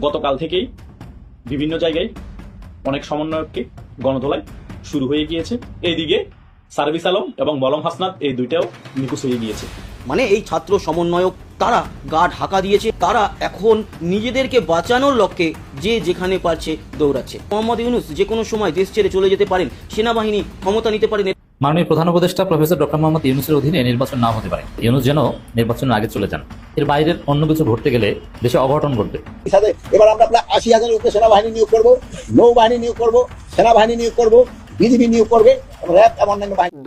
গতকাল থেকেই বিভিন্ন জায়গায় অনেক সমন্বয়ককে গণধোলায় শুরু হয়ে গিয়েছে। এইদিকে সার্ভিস আলম এবং মলম হাসনাত এই দুইটাও নিখোঁজ হয়ে গিয়েছে। মানে এই ছাত্র সমন্বয়ক তারা গা ঢাকা দিয়েছে, তারা এখন নিজেদেরকে বাঁচানোর লক্ষ্যে যে যেখানে পারছে দৌড়াচ্ছে। মোহাম্মদ ইউনুস যে কোনো সময় দেশ ছেড়ে চলে যেতে পারেন, সেনাবাহিনী ক্ষমতা নিতে পারেন। মাননীয় প্রধান উপদেষ্টা প্রফেসর ডক্টর মোহাম্মদ ইউনুসের অধীনে নির্বাচন না হতে পারে। ইউনুস যেন নির্বাচনের আগে চলে যান। এর বাইরের অন্য কিছু ঘটতে গেলে দেশে অঘটন ঘটবে। এবার আমরা প্রায় আশি হাজারের উপরে সেনাবাহিনী নিয়োগ করব নৌবাহিনী নিয়োগ করব সেনাবাহিনী নিয়োগ করব বিজিবি নিয়োগ করবে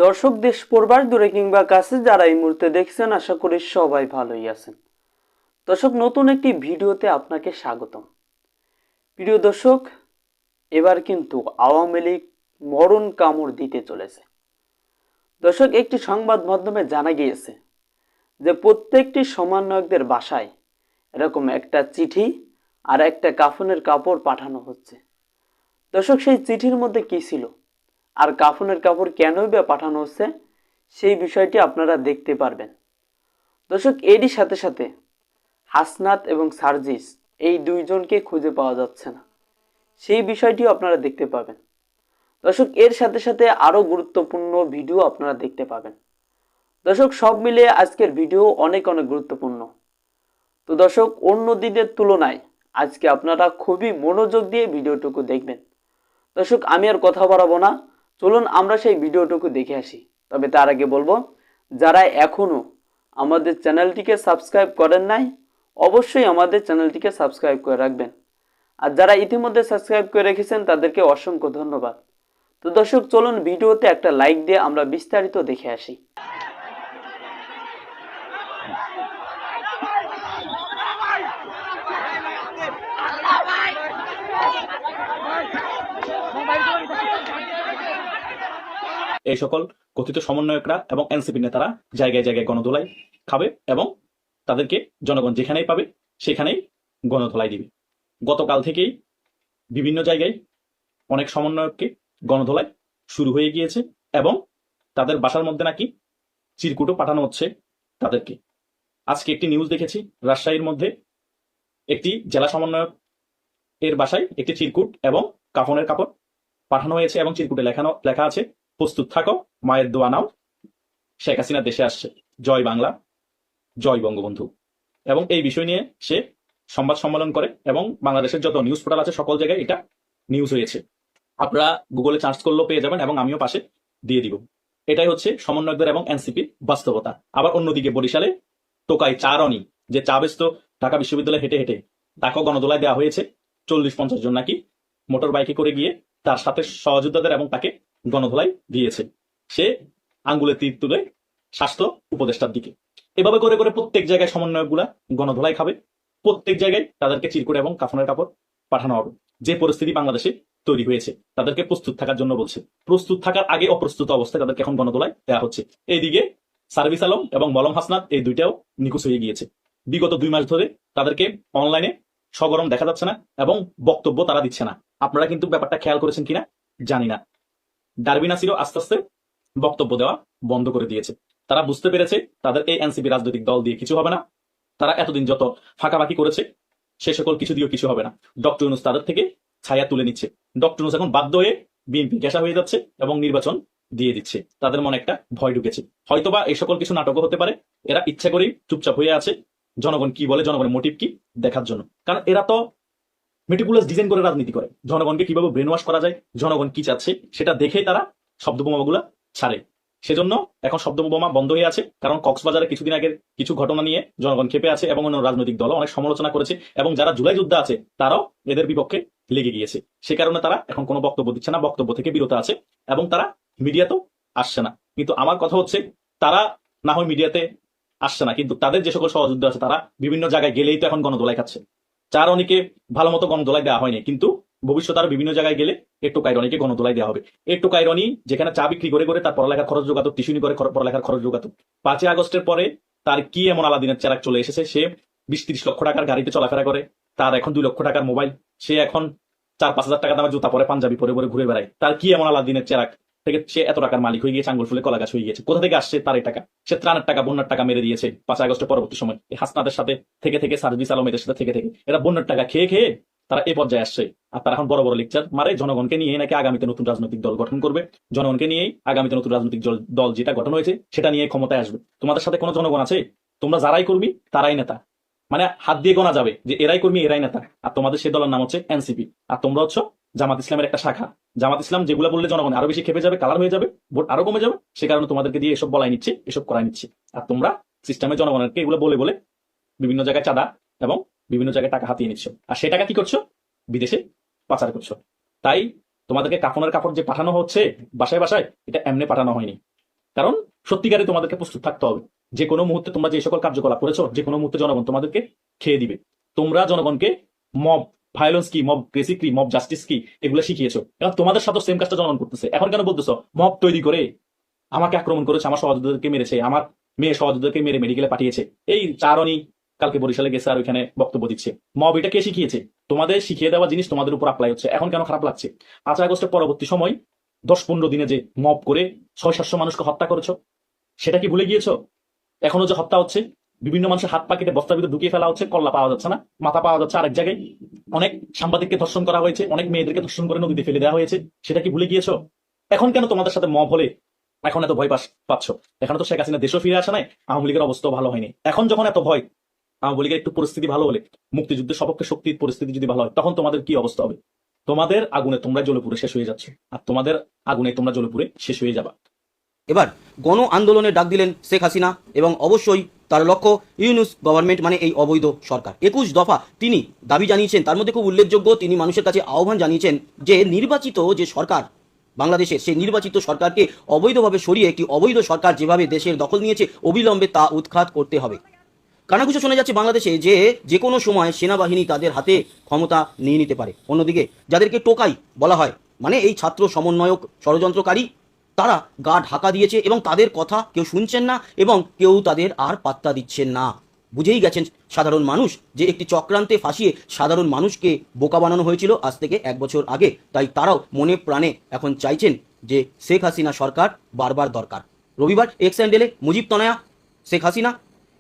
দর্শক দেশ পড়বার দূরে কিংবা কাছে যারা এই মুহূর্তে দেখছেন আশা করি সবাই ভালোই আছেন। দর্শক নতুন একটি ভিডিওতে আপনাকে স্বাগতম। প্রিয় দর্শক এবার কিন্তু আওয়ামী লীগ মরণ কামড় দিতে চলেছে। দর্শক, একটি সংবাদ মাধ্যমে জানা গিয়েছে যে প্রত্যেকটি সমন্বয়কদের বাসায় এরকম একটা চিঠি আর একটা কাফনের কাপড় পাঠানো হচ্ছে। দর্শক, সেই চিঠির মধ্যে কি ছিল? আর কাফনের কাপড় কেনই বা পাঠানো হচ্ছে? সেই বিষয়টি আপনারা দেখতে পারবেন। দর্শক, এরই সাথে সাথে হাসনাত এবং সার্জিস এই দুইজনকে খুঁজে পাওয়া যাচ্ছে না। সেই বিষয়টিও আপনারা দেখতে পাবেন। দর্শক, এর সাথে সাথে আরও গুরুত্বপূর্ণ ভিডিও আপনারা দেখতে পাবেন। দর্শক, সব মিলিয়ে আজকের ভিডিও অনেক অনেক গুরুত্বপূর্ণ। তো দর্শক, অন্য দিনের তুলনায় আজকে আপনারা খুবই মনোযোগ দিয়ে ভিডিওটুকু দেখবেন। দর্শক, আমি আর কথা বাড়াবো না। চলুন, আমরা সেই ভিডিওটুকু দেখে আসি। তবে তার আগে বলব, যারা এখনও আমাদের চ্যানেলটিকে সাবস্ক্রাইব করেন নাই, অবশ্যই আমাদের চ্যানেলটিকে সাবস্ক্রাইব করে রাখবেন। আর যারা ইতিমধ্যে সাবস্ক্রাইব করে রেখেছেন, তাদেরকে অসংখ্য ধন্যবাদ। তো দর্শক, চলুন ভিডিওতে একটা লাইক দিয়ে আমরা বিস্তারিত দেখে আসি। এই সকল কথিত সমন্বয়করা এবং এনসিপি নেতারা জায়গায় জায়গায় গণধোলাই খাবে এবং তাদেরকে জনগণ যেখানেই পাবে সেখানেই গণধোলাই দিবে। গতকাল থেকেই বিভিন্ন জায়গায় অনেক সমন্বয়ককে গণধোলাই শুরু হয়ে গিয়েছে এবং তাদের বাসার মধ্যে নাকি চিরকুটও পাঠানো হচ্ছে তাদেরকে। আজকে একটি নিউজ দেখেছি, রাজশাহীর মধ্যে একটি জেলা সমন্বয়ক এর বাসায় একটি চিরকুট এবং কাফনের কাপড় পাঠানো হয়েছে এবং চিরকুটে লেখানো, লেখা আছে, প্রস্তুত থাকো, মায়ের দোয়া নাও, শেখ হাসিনা দেশে আসছে, জয় বাংলা, জয় বঙ্গবন্ধু। এবং এই বিষয় নিয়ে সে সংবাদ সম্মেলন করে এবং বাংলাদেশের যত নিউজ পোর্টাল আছে, সকল জায়গায় এটা নিউজ হয়েছে। আপনারা গুগলে চার্জ করলেও পেয়ে যাবেন এবং আমিও পাশে দিয়ে দিব। এটাই হচ্ছে সমন্বয়কদের এবং এনসিপি বাস্তবতা। আবার অন্যদিকে বরিশালে টোকাই চারণী যে চা বেচত ঢাকা বিশ্ববিদ্যালয়ে হেঁটে হেঁটে তাকেও গণদোলায় দেওয়া হয়েছে চল্লিশ পঞ্চাশ জন নাকি মোটর বাইকে করে গিয়ে তার সাথে সহযোদ্ধাদের এবং তাকে গণধোলাই দিয়েছে। সে আঙ্গুলে তীর তুলে স্বাস্থ্য উপদেষ্টার দিকে। এভাবে করে করে প্রত্যেক জায়গায় সমন্বয়কগুলা গণধোলাই খাবে। প্রত্যেক জায়গায় তাদেরকে চিরকুট এবং কাফনের কাপড় পাঠানো হবে। যে পরিস্থিতি বাংলাদেশে তৈরি হয়েছে। তাদেরকে প্রস্তুত থাকার জন্য বলছে। প্রস্তুত থাকার আগে অপ্রস্তুত অবস্থায় তাদেরকে এখন গণধোলাই দেওয়া হচ্ছে। এইদিকে সার্ভিস আলম এবং মলম হাসনাত এই দুইটাও নিখোঁজ হয়ে গিয়েছে। বিগত দুই মাস ধরে তাদেরকে অনলাইনে সগরম দেখা যাচ্ছে না এবং বক্তব্য তারা দিচ্ছে না। আপনারা কিন্তু ব্যাপারটা খেয়াল করেছেন কিনা? জানি না। ডারবিনাসিরও আস্তে আস্তে বক্তব্য দেওয়া বন্ধ করে দিয়েছে। তারা বুঝতে পেরেছে তাদের এই এনসিপি রাজনৈতিক দল দিয়ে কিছু হবে না। তারা এতদিন যত ফাঁকাফাঁকি করেছে, সে সকল কিছু দিয়েও কিছু হবে না। ডক্টর ইউনুস তাদের থেকে ছায়া তুলে নিচ্ছে। ডক্টর এখন বাধ্য হয়ে বিএনপি গেসা হয়ে যাচ্ছে এবং নির্বাচন দিয়ে দিচ্ছে। তাদের মনে একটা ভয় ঢুকেছে। হয়তোবা এই সকল কিছু নাটকও হতে পারে। এরা ইচ্ছা করেই চুপচাপ হয়ে আছে। জনগণ কি বলে, জনগণের মোটিভ কি দেখার জন্য। কারণ এরা তো মেটিকুলাস ডিজাইন করে রাজনীতি করে। জনগণকে কীভাবে ব্রেন ওয়াশ করা যায়, জনগণ কি চাচ্ছে, সেটা দেখেই তারা শব্দ বোমাগুলা ছাড়ে। সেজন্য এখন শব্দ বোমা বন্ধ হয়ে আছে, কারণ কক্সবাজারে কিছুদিন আগের কিছু ঘটনা নিয়ে জনগণ খেপে আছে এবং অন্য রাজনৈতিক দল অনেক সমালোচনা করেছে এবং যারা জুলাই যোদ্ধা আছে তারাও এদের বিপক্ষে লেগে গিয়েছে। সে কারণে তারা এখন কোনো বক্তব্য দিচ্ছে না, বক্তব্য থেকে বিরত আছে এবং তারা মিডিয়াতেও আসছে না। কিন্তু আমার কথা হচ্ছে, তারা না হয় মিডিয়াতে আসছে না, কিন্তু তাদের যে সকল সহযোদ্ধা আছে তারা বিভিন্ন জায়গায় গেলেই তো এখন গণদোলাই খাচ্ছে। চার অনেকে ভালো মতো গণদোলাই দেওয়া হয়নি, কিন্তু ভবিষ্যতে আরও বিভিন্ন জায়গায় গেলে একটু কাইরনিকে গণদোলাই দেওয়া হবে। একটু কাইরনি, যেখানে চা বিক্রি করে করে তার পড়ালেখার খরচ যোগাতো, টিউশনি করে পড়ালেখার খরচ যোগাতো। পাঁচই আগস্টের পরে তার কি এমন আলাদিনের চেরাক চলে এসেছে? সে বিশ তিরিশ লক্ষ টাকার গাড়িতে চলাফেরা করে, তার এখন দুই লক্ষ টাকার মোবাইল। সে এখন চার পাঁচ হাজার টাকা দামের জুতা পরে পাঞ্জাবি পরে পরে ঘুরে বেড়ায়। তার কি এমন আলাদিনের চেরাক? থেকে সে এত টাকার মালিক হয়ে গিয়েছে আঙ্গুল ফুলে কলা গাছ হয়ে গিয়েছে। কোথা থেকে আসছে তার এই টাকা? সে ত্রাণের টাকা, বন্যার টাকা মেরে দিয়েছে পাঁচ আগস্টের পরবর্তী সময়। এই হাসনাদের সাথে থেকে থেকে সার্ভিস আলমেদের সাথে থেকে থেকে। এরা বন্যার টাকা খেয়ে খেয়ে তারা এই পর্যায়ে আসছে। আর তারা এখন বড় বড় লেকচার মারে। জনগণকে নিয়ে নাকি আগামীতে নতুন রাজনৈতিক দল গঠন করবে। জনগণকে নিয়েই আগামীতে নতুন রাজনৈতিক দল- যেটা গঠন হয়েছে, সেটা নিয়ে ক্ষমতায় আসবে। তোমাদের সাথে কোনো জনগণ আছে? তোমরা যারাই কর্মী, তারাই নেতা। মানে হাত দিয়ে গোনা যাবে যে এরাই কর্মী, এরাই নেতা। আর তোমাদের সেই দলের নাম হচ্ছে এনসিপি। আর তোমরা হচ্ছে জামাত ইসলামের একটা শাখা। জামাত ইসলাম যেগুলো বললে জনগণ আরও বেশি খেপে যাবে কালার হয়ে যাবে ভোট আরও কমে যাবে, সে কারণে তোমাদেরকে দিয়ে এসব বলাই নিচ্ছে, এসব করাই নিচ্ছে। আর তোমরা সিস্টেমে জনগণকে এগুলো বলে বলে বিভিন্ন জায়গায় চাঁদা এবং বিভিন্ন জায়গায় টাকা হাতিয়ে নিচ্ছ। আর সেই টাকা কি করছ? বিদেশে পাচার করছ। তাই তোমাদেরকে কাফনের কাপড় যে পাঠানো হচ্ছে বাসায় বাসায়, এটা এমনি পাঠানো হয়নি। কারণ সত্যিকারে তোমাদেরকে প্রস্তুত থাকতে হবে। যে কোনো মুহূর্তে তোমরা যে সকল কার্যকলাপ করেছ, যে কোনো মুহূর্তে জনগণ তোমাদেরকে খেয়ে দিবে। তোমরা জনগণকে মব ভায়োলেন্স কি, মব ক্রেসি কি, মব জাস্টিস কি, এগুলো শিখিয়েছো। এখন তোমাদের সাথে সেম কাজটা জনগণ করতেছে। এখন কেন বলতেছো, মব তৈরি করে আমাকে আক্রমণ করেছে, আমার সহযোগীদেরকে মেরেছে, আমার মেয়ে সহযোগীদেরকে মেরে মেডিকেলে পাঠিয়েছে। এই চারণই কালকে বরিশালে গেছে আর ওইখানে বক্তব্য দিচ্ছে। মব এটা কে শিখিয়েছে? তোমাদের শিখিয়ে দেওয়া জিনিস তোমাদের উপর অ্যাপ্লাই হচ্ছে। এখন কেন খারাপ লাগছে? পাঁচ আগস্টের পরবর্তী সময় দশ পনেরো দিনে যে মব করে ছয় সাতশো মানুষকে হত্যা করেছ, সেটা কি ভুলে গিয়েছো? এখনও যে হত্যা হচ্ছে, বিভিন্ন মানুষের হাত পাকিটে বস্তার ভিতরে ঢুকিয়ে ফেলা হচ্ছে, কল্লা পাওয়া যাচ্ছে না, মাথা পাওয়া যাচ্ছে আরেক জায়গায়। অনেক সাংবাদিককে ধর্ষণ করা হয়েছে, অনেক মেয়েদেরকে ধর্ষণ করে নদীতে ফেলে দেওয়া হয়েছে, সেটা কি ভুলে গিয়েছো? এখন কেন তোমাদের সাথে মব হলে এখন এত ভয় পাচ্ছ? এখন তো শেখ হাসিনা দেশও ফিরে আসে নাই, আওয়ামী লীগের অবস্থাও ভালো হয়নি। এখন যখন এত ভয় আওয়ামী লীগের একটু পরিস্থিতি ভালো হলে মুক্তিযুদ্ধের সপক্ষে শক্তির পরিস্থিতি যদি ভালো হয়, তখন তোমাদের কি অবস্থা হবে? তোমাদের আগুনে তোমরা জ্বলে পুড়ে শেষ হয়ে যাচ্ছে, আর তোমাদের আগুনে তোমরা জ্বলে পুড়ে শেষ হয়ে যাবা। এবার গণ আন্দোলনের ডাক দিলেন শেখ হাসিনা এবং অবশ্যই তার লক্ষ্য ইউনুস গভর্নমেন্ট মানে এই অবৈধ সরকার। একুশ দফা তিনি দাবি জানিয়েছেন, তার মধ্যে খুব উল্লেখযোগ্য তিনি মানুষের কাছে আহ্বান জানিয়েছেন যে নির্বাচিত যে সরকার বাংলাদেশের সেই নির্বাচিত সরকারকে অবৈধভাবে সরিয়ে একটি অবৈধ সরকার যেভাবে দেশের দখল নিয়েছে, অবিলম্বে তা উৎখাত করতে হবে। কানাঘুষো শোনা যাচ্ছে বাংলাদেশে যে যে কোনো সময় সেনাবাহিনী তাদের হাতে ক্ষমতা নিয়ে নিতে পারে। অন্যদিকে যাদেরকে টোকাই বলা হয় মানে এই ছাত্র সমন্বয়ক ষড়যন্ত্রকারী, তারা গা ঢাকা দিয়েছে এবং তাদের কথা কেউ শুনছেন না এবং কেউ তাদের আর পাত্তা দিচ্ছেন না। বুঝেই গেছেন সাধারণ মানুষ যে একটি চক্রান্তে ফাঁসিয়ে সাধারণ মানুষকে বোকা বানানো হয়েছিল আজ থেকে এক বছর আগে। তাই তারাও মনে প্রাণে এখন চাইছেন যে শেখ হাসিনা সরকার বারবার দরকার। রবিবার এক্স অ্যান্ডেলে মুজিব তনয়া, শেখ হাসিনা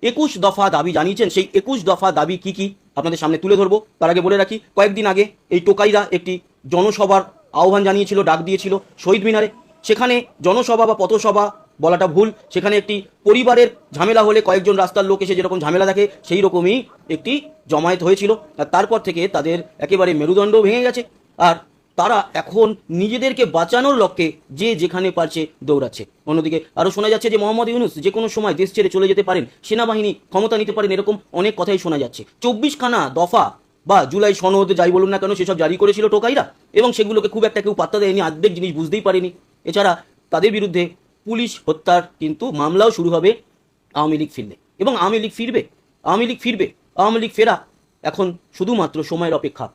একুশ দফা দাবি জানিয়েছেন, সেই একুশ দফা দাবি কি কি? আপনাদের সামনে তুলে ধরবো। তার আগে বলে রাখি, কয়েকদিন আগে এই টোকাইরা একটি জনসভার আহ্বান জানিয়েছিল, ডাক দিয়েছিল শহীদ মিনারে। সেখানে জনসভা বা পথসভা বলাটা ভুল। সেখানে একটি পরিবারের ঝামেলা হলে কয়েকজন রাস্তার লোক এসে যেরকম ঝামেলা দেখে সেই রকমই একটি জমায়েত হয়েছিল। আর তারপর থেকে তাদের একেবারে মেরুদণ্ড ভেঙে গেছে। আর তারা এখন নিজেদেরকে বাঁচানোর লক্ষ্যে যে যেখানে পারছে দৌড়াচ্ছে। অন্যদিকে আরও শোনা যাচ্ছে যে মোহাম্মদ ইউনুস যে কোনো সময় দেশ ছেড়ে চলে যেতে পারেন, সেনাবাহিনী ক্ষমতা নিতে পারেন এরকম অনেক কথাই শোনা যাচ্ছে। চব্বিশখানা দফা বা জুলাই সনদ যাই বলুন না কেন, সেসব জারি করেছিল টোকাইরা এবং সেগুলোকে খুব একটা কেউ পাত্তা দেয়নি, আর্ধেক জিনিস বুঝতেই পারেনি। এছাড়া তাদের বিরুদ্ধে পুলিশ হত্যার কিন্তু মামলাও শুরু হবে আওয়ামী লীগ ফিরলে। এবং আওয়ামী লীগ ফিরবে, আওয়ামী লীগ ফিরবে, আওয়ামী লীগ ফেরা এখন শুধুমাত্র সময়ের অপেক্ষা।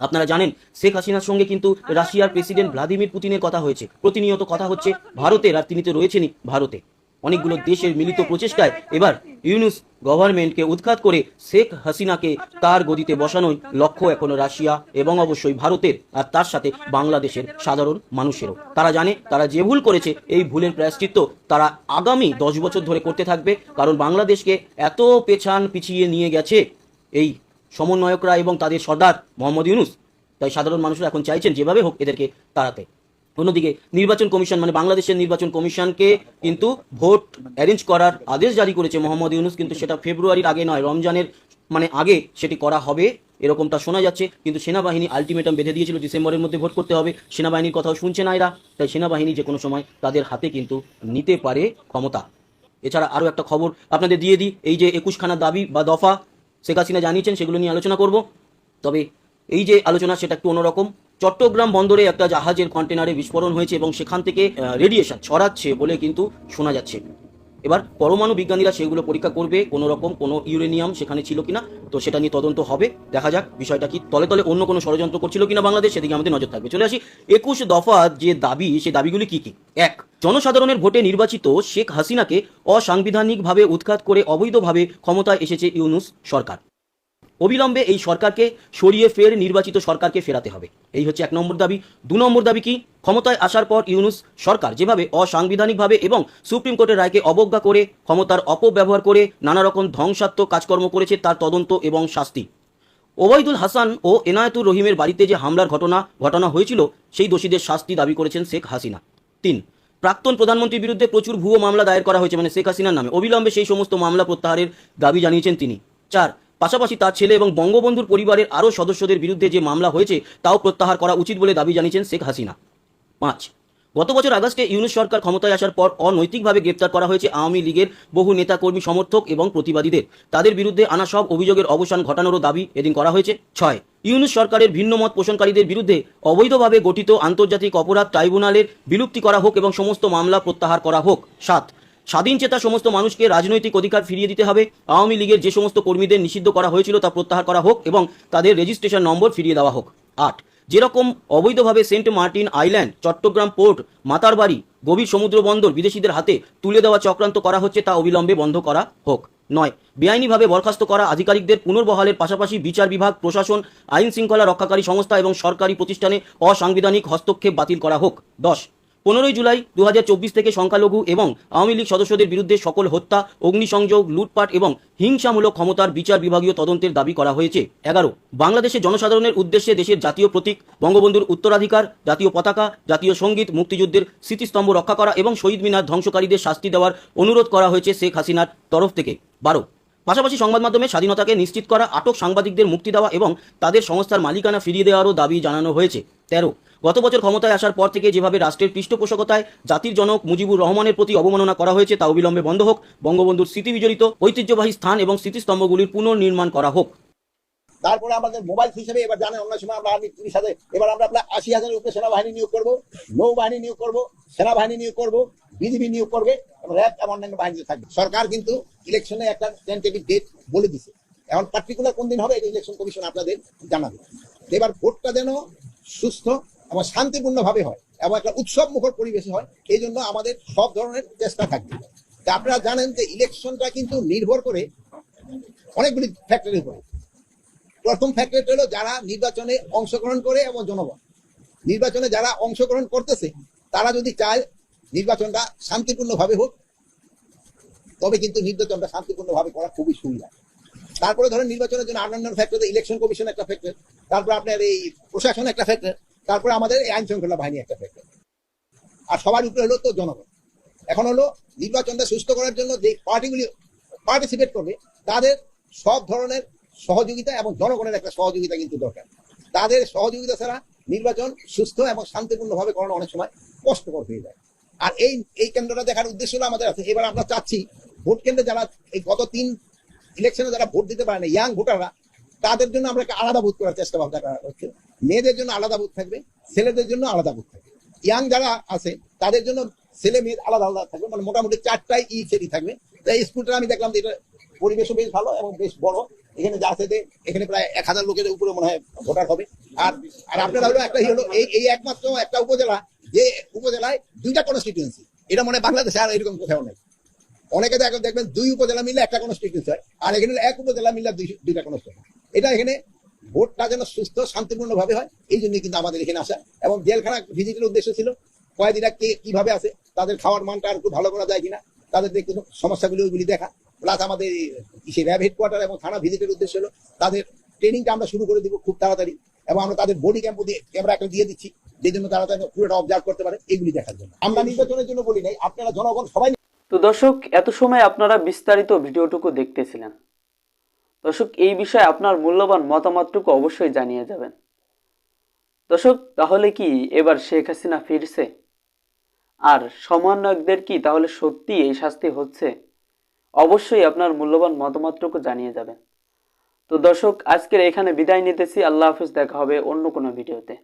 আপনারা জানেন, শেখ হাসিনার সঙ্গে কিন্তু রাশিয়ার প্রেসিডেন্ট ভ্লাদিমির পুতিনের কথা হয়েছে। প্রতিনিয়ত কথা হচ্ছে ভারতের আর তিনি তো রয়েছেনই ভারতে। অনেকগুলো দেশের মিলিত প্রচেষ্টায় এবার ইউনুস গভর্নমেন্টকে উৎখাত করে শেখ হাসিনাকে তার গদিতে বসানোই লক্ষ্য এখনও রাশিয়া এবং অবশ্যই ভারতের আর তার সাথে বাংলাদেশের সাধারণ মানুষেরও। তারা জানে, তারা যে ভুল করেছে, এই ভুলের প্রায়শ্চিত্ত তারা আগামী দশ বছর ধরে করতে থাকবে, কারণ বাংলাদেশকে এত পেছান পিছিয়ে নিয়ে গেছে এই সমন্বয়করা এবং তাদের সর্দার মোহাম্মদ ইউনুস। তাই সাধারণ মানুষরা এখন চাইছেন যেভাবে হোক এদেরকে তাড়াতে। অন্যদিকে নির্বাচন কমিশন মানে বাংলাদেশের নির্বাচন কমিশনকে কিন্তু ভোট অ্যারেঞ্জ করার আদেশ জারি করেছে মোহাম্মদ ইউনুস, কিন্তু সেটা ফেব্রুয়ারির আগে নয়, রমজানের মানে আগে সেটি করা হবে, এরকমটা শোনা যাচ্ছে। কিন্তু সেনাবাহিনী আলটিমেটাম বেঁধে দিয়েছিল, ডিসেম্বরের মধ্যে ভোট করতে হবে। সেনাবাহিনীর কথাও শুনছে না এরা তাই সেনাবাহিনী যে কোনো সময় তাদের হাতে কিন্তু নিতে পারে ক্ষমতা। এছাড়া আরও একটা খবর আপনাদের দিয়ে দিই, এই যে একুশখানা দাবি বা দফা শেখ হাসিনা জানিয়েছেন, সেগুলো নিয়ে আলোচনা করব। তবে এই যে আলোচনা, সেটা একটু অন্যরকম। চট্টগ্রাম বন্দরে একটা জাহাজের কন্টেনারে বিস্ফোরণ হয়েছে এবং সেখান থেকে রেডিয়েশন ছড়াচ্ছে বলে কিন্তু শোনা যাচ্ছে। এবার পরমাণু বিজ্ঞানীরা সেগুলো পরীক্ষা করবে, কোনো রকম কোনো ইউরেনিয়াম সেখানে ছিল কিনা, তো সেটা নিয়ে তদন্ত হবে। দেখা যাক, বিষয়টা কি তলে তলে অন্য কোনো ষড়যন্ত্র করছিল কিনা বাংলাদেশ, সেদিকে আমাদের নজর থাকবে। চলে আসি, একুশ দফা যে দাবি সেই দাবিগুলি কি কি? এক, জনসাধারণের ভোটে নির্বাচিত শেখ হাসিনাকে অসাংবিধানিকভাবে উৎখাত করে অবৈধভাবে ক্ষমতায় এসেছে ইউনুস সরকার। অবিলম্বে এই সরকারকে সরিয়ে ফের নির্বাচিত সরকারকে ফেরাতে হবে। এই হচ্ছে এক নম্বর দাবি। দু নম্বর দাবি কি? ক্ষমতায় আসার পর ইউনুস সরকার যেভাবে অসাংবিধানিকভাবে এবং সুপ্রিম কোর্টের রায়কে অবজ্ঞা করে, ক্ষমতার অপব্যবহার করে নানা রকম ধ্বংসাত্মক কাজকর্ম করেছে তার তদন্ত এবং শাস্তি। ওবায়দুল হাসান ও এনায়েতুর রহিমের বাড়িতে যে হামলার ঘটনা ঘটনা হয়েছিল, সেই দোষীদের শাস্তি দাবি করেছেন শেখ হাসিনা। তিন, প্রাক্তন প্রধানমন্ত্রীর বিরুদ্ধে প্রচুর ভুয়ো মামলা দায়ের করা হয়েছে মানে শেখ হাসিনার নামে। অবিলম্বে সেই সমস্ত মামলা প্রত্যাহারের দাবি জানিয়েছেন তিনি। চার পাশাপাশি তার ছেলে এবং বঙ্গবন্ধুর পরিবারের আরও সদস্যদের বিরুদ্ধে যে মামলা হয়েছে, তাও প্রত্যাহার করা উচিত বলে দাবি জানিয়েছেন শেখ হাসিনা। পাঁচ, গত বছর আগস্টে ইউনুস সরকার ক্ষমতায় আসার পর অনৈতিকভাবে গ্রেপ্তার করা হয়েছে আওয়ামী লীগের বহু নেতাকর্মী, সমর্থক এবং প্রতিবাদীদের। তাদের বিরুদ্ধে আনা সব অভিযোগের অবসান ঘটানোরও দাবি এদিন করা হয়েছে। ছয়, ইউনুস সরকারের ভিন্ন মত পোষণকারীদের বিরুদ্ধে অবৈধভাবে গঠিত আন্তর্জাতিক অপরাধ ট্রাইব্যুনালের বিলুপ্তি করা হোক এবং সমস্ত মামলা প্রত্যাহার করা হোক। সাত স্বাধীন চেতা সমস্ত মানুষকে রাজনৈতিক অধিকার ফিরিয়ে দিতে হবে। আওয়ামী লীগের যে সমস্ত কর্মীদের নিষিদ্ধ করা হয়েছিল তা প্রত্যাহার করা হোক এবং তাদের রেজিস্ট্রেশন নম্বর ফিরিয়ে দেওয়া হোক। আট, যেরকম অবৈধভাবে Saint Martin island, Chittagong port, Matarbari, গভীর সমুদ্র বন্দর বিদেশিদের হাতে তুলে দেওয়া চক্রান্ত করা হচ্ছে তা অবিলম্বে বন্ধ করা হোক। নয়, বেআইনিভাবে বরখাস্ত করা আধিকারিকদের পুনর্বহালের পাশাপাশি বিচার বিভাগ, প্রশাসন আইন শৃঙ্খলা রক্ষাকারী সংস্থা এবং সরকারি প্রতিষ্ঠানে অসাংবিধানিক হস্তক্ষেপ বাতিল করা হোক। দশ পনেরোই জুলাই দু হাজার চব্বিশ থেকে সংখ্যালঘু এবং আওয়ামী লীগ সদস্যদের বিরুদ্ধে সকল হত্যা, অগ্নিসংযোগ, লুটপাট এবং হিংসামূলক ক্ষমতার বিচার বিভাগীয় তদন্তের দাবি করা হয়েছে। এগারো, বাংলাদেশের জনসাধারণের উদ্দেশ্যে দেশের জাতীয় প্রতীক, বঙ্গবন্ধুর উত্তরাধিকার, জাতীয় পতাকা, জাতীয় সংগীত, মুক্তিযুদ্ধের স্মৃতিস্তম্ভ রক্ষা করা এবং শহীদ মিনার ধ্বংসকারীদের শাস্তি দেওয়ার অনুরোধ করা হয়েছে শেখ হাসিনার তরফ থেকে। বারো, পাশাপাশি সংবাদ মাধ্যমে স্বাধীনতাকে নিশ্চিত করা, আটক সাংবাদিকদের মুক্তি দেওয়া এবং তাদের সংস্থার মালিকানা ফিরিয়ে দেওয়ারও দাবি জানানো হয়েছে। তেরো গত বছর ক্ষমতায় আসার পর থেকে যেভাবে রাষ্ট্রের পৃষ্ঠপোষকতায় জাতির জনক মুজিবুর রহমানের প্রতি অবমাননা করা হয়েছে তা অবিলম্বে বন্ধ হোক, বঙ্গবন্ধুর স্মৃতি বিজড়িত ঐতিহ্যবাহী স্থান এবং স্মৃতিস্তম্ভগুলির পুনর্নির্মাণ করা হোক। তারপরে আমাদের মোবাইল হিসেবে এবার জানেন অন্য সময় আমরা আর্মি তিরিশ হাজার, এবার আমরা প্রায় আশি হাজারের উপরে সেনাবাহিনী নিয়োগ করব, নৌবাহিনী নিয়োগ করব, সেনাবাহিনী নিয়োগ করব, বিজিবি নিয়োগ করবে র্যাব এবং অন্যান্য বাহিনী থাকবে। সরকার কিন্তু ইলেকশনে একটা টেন্টেটিভ ডেট বলে দিছে। এখন পার্টিকুলার কোন দিন হবে এটা ইলেকশন কমিশন আপনাদের জানাবে। এবার ভোটটা যেন সুস্থ এবং শান্তিপূর্ণ ভাবে হয় এবং একটা উৎসব মুখর পরিবেশে হয়, এই জন্য আমাদের সব ধরনের চেষ্টা থাকবে আপনারা জানেন যে ইলেকশনটা কিন্তু নির্ভর করে অনেকগুলি ফ্যাক্টরের উপরে। প্রথম ফ্যাক্টরটা হলো যারা নির্বাচনে অংশগ্রহণ করে এবং জনগণ। নির্বাচনে যারা অংশগ্রহণ করতেছে, তারা যদি চায় নির্বাচনটা শান্তিপূর্ণ ভাবে হোক, তবে কিন্তু নির্বাচনটা শান্তিপূর্ণ ভাবে করা খুবই সুবিধা। তারপরে ধরেন নির্বাচনের জন্য অন্যান্য ফ্যাক্টর ইলেকশন কমিশন একটা ফ্যাক্টর তারপর আপনার এই প্রশাসন একটা ফ্যাক্টর তারপরে আমাদের আইন শৃঙ্খলা বাহিনী একটা ফ্যাক্টর আর সবার উপরে হলো তো জনগণ। এখন হলো নির্বাচনটা সুস্থ করার জন্য যে পার্টিগুলি পার্টিসিপেট করবে, তাদের সব ধরনের সহযোগিতা এবং জনগণের একটা সহযোগিতা কিন্তু দরকার। তাদের সহযোগিতা ছাড়া নির্বাচন সুস্থ এবং শান্তিপূর্ণ ভাবে করানো অনেক সময় কষ্টকর হয়ে যায়। আর এই এই কেন্দ্রটা দেখার উদ্দেশ্য হলো আমাদের আছে এবার আমরা চাচ্ছি ভোট কেন্দ্রে যারা এই গত তিন ইলেকশনে যারা ভোট দিতে পারে না ইয়াং ভোটাররা, তাদের জন্য আমরা একটা আলাদা বুথ করার চেষ্টা ভাবনা করা হচ্ছে। মেয়েদের জন্য আলাদা বুথ থাকবে, ছেলেদের জন্য আলাদা বুথ থাকবে। ইয়াং যারা আছে, তাদের জন্য ছেলে মেয়ে আলাদা আলাদা থাকবে মানে মোটামুটি চারটাই ই সেটি থাকবে। তো এই স্কুলটা আমি দেখলাম যে এটা পরিবেশও বেশ ভালো এবং বেশ বড়। এখানে যা আছে এখানে প্রায় এক হাজার লোকের উপরে মনে হয় ভোটার হবে। আর আর আপনারা হলো একটা হলো, এই এই একমাত্র একটা উপজেলা যে উপজেলায় দুইটা কনস্টিটিউয়েন্সি এটা মনে বাংলাদেশে আর এরকম কোথাও নেই। অনেকে দেখবেন দুই উপজেলা মিলে একটা কনস্টিটিউন্সি হয়, আর এখানে এক উপজেলা মিলে দুই- দুইটা কনস্টিটিউন্সি এটা এখানে ভোটটা যেন সুস্থ শান্তিপূর্ণ ভাবে হয় এই জন্য কিন্তু আমাদের এখানে আসা। এবং জেলখানা ভিজিটের উদ্দেশ্য ছিল কয়েদিরা কে কীভাবে আছে তাদের খাওয়ার মানটা আর একটু ভালো করা যায় কিনা তাদের দেখতে সমস্যাগুলি ওইগুলি দেখা। প্লাস আমাদের সেই র্যাব হেডকোয়ার্টার এবং থানা ভিজিটের উদ্দেশ্য হলো তাদের ট্রেনিংটা আমরা শুরু করে দিব খুব তাড়াতাড়ি। এবং আমরা তাদের বডি ক্যাম্প দিয়ে ক্যামেরা একটা দিয়ে দিচ্ছি যে জন্য তারা যেন পুরোটা অবজার্ভ করতে পারে এগুলি দেখার জন্য। আমরা নির্বাচনের জন্য বলি নাই আপনারা জনগণ সবাই তো দর্শক এত সময় আপনারা বিস্তারিত ভিডিওটুকু দেখতেছিলেন। দর্শক, এই বিষয়ে আপনার মূল্যবান মতামতটুকু অবশ্যই জানিয়ে যাবেন। দর্শক, তাহলে কি এবার শেখ হাসিনা ফিরছে? আর সমন্বয়কদের কি তাহলে সত্যি এই শাস্তি হচ্ছে? অবশ্যই আপনার মূল্যবান মতামতটুকু জানিয়ে যাবেন। তো দর্শক, আজকের এখানে বিদায় নিতেছি। আল্লাহ হাফিজ, দেখা হবে অন্য কোনো ভিডিওতে।